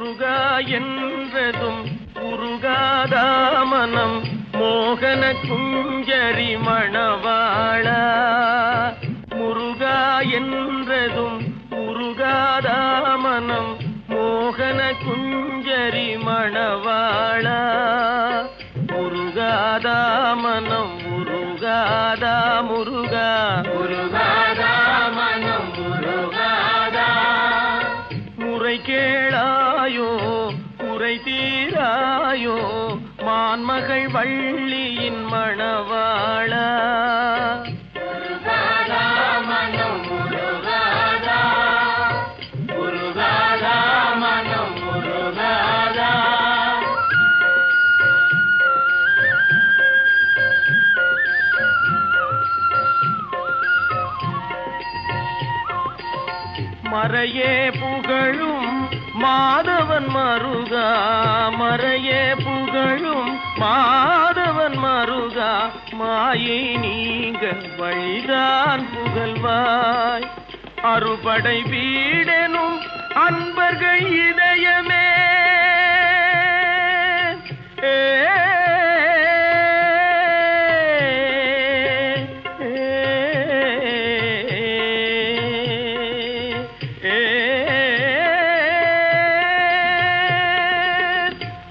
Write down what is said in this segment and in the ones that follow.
முருகா என்றதும் உருகாதா மனம். மோகன குஞ்சரி மணவாளா. முருகா என்றதும் உருகாதா மனம். மோகன குஞ்சரி மணவாளா. முருகாதா மனம் முருகாதா முருகா. முருகாதா மனம் முருகாதா முறை கேளாயோ குறை தீராயோ மான்மகள் வள்ளியின் மணவாளா. மறையே புகழும் மாதவன் மருகா மறையே புகழும் மாதவன் மருகா மாயை நீங்க வழிதான் புகழ்வாய். அறுபடை வீடெனும் அன்பர்கள் இதயமே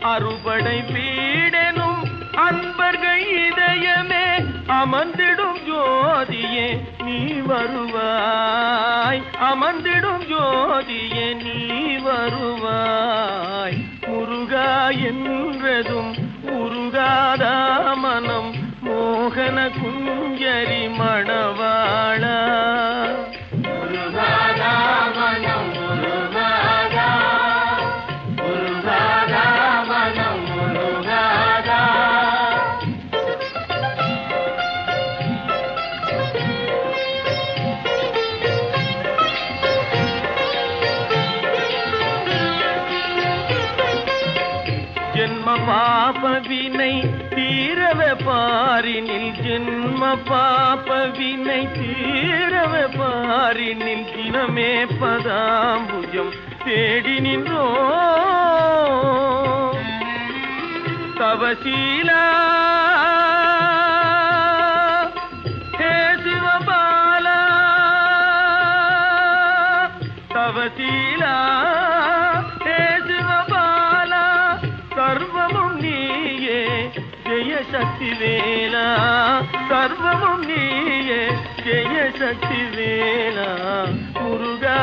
அறுபடை வீடெனும் அன்பர்கள் இதயமே அமர்ந்திடும் ஜோதியே நீ வருவாய். அமர்ந்திடும் ஜோதியே நீ வருவாய். முருகா என்றதும் உருகாதா மனம் மோகன குஞ்சரி மணவாய். பாபவினை தீரவ பாரினில் ஜென்ம பாபவினை தீரவ பாரினில் தினமே பதாம்புஜம் தேடி நின்றோ. தவசீலா. சிவபாலா. தவசீலா. సర్వము నీయే జయ శక్తి వేళ మురుగా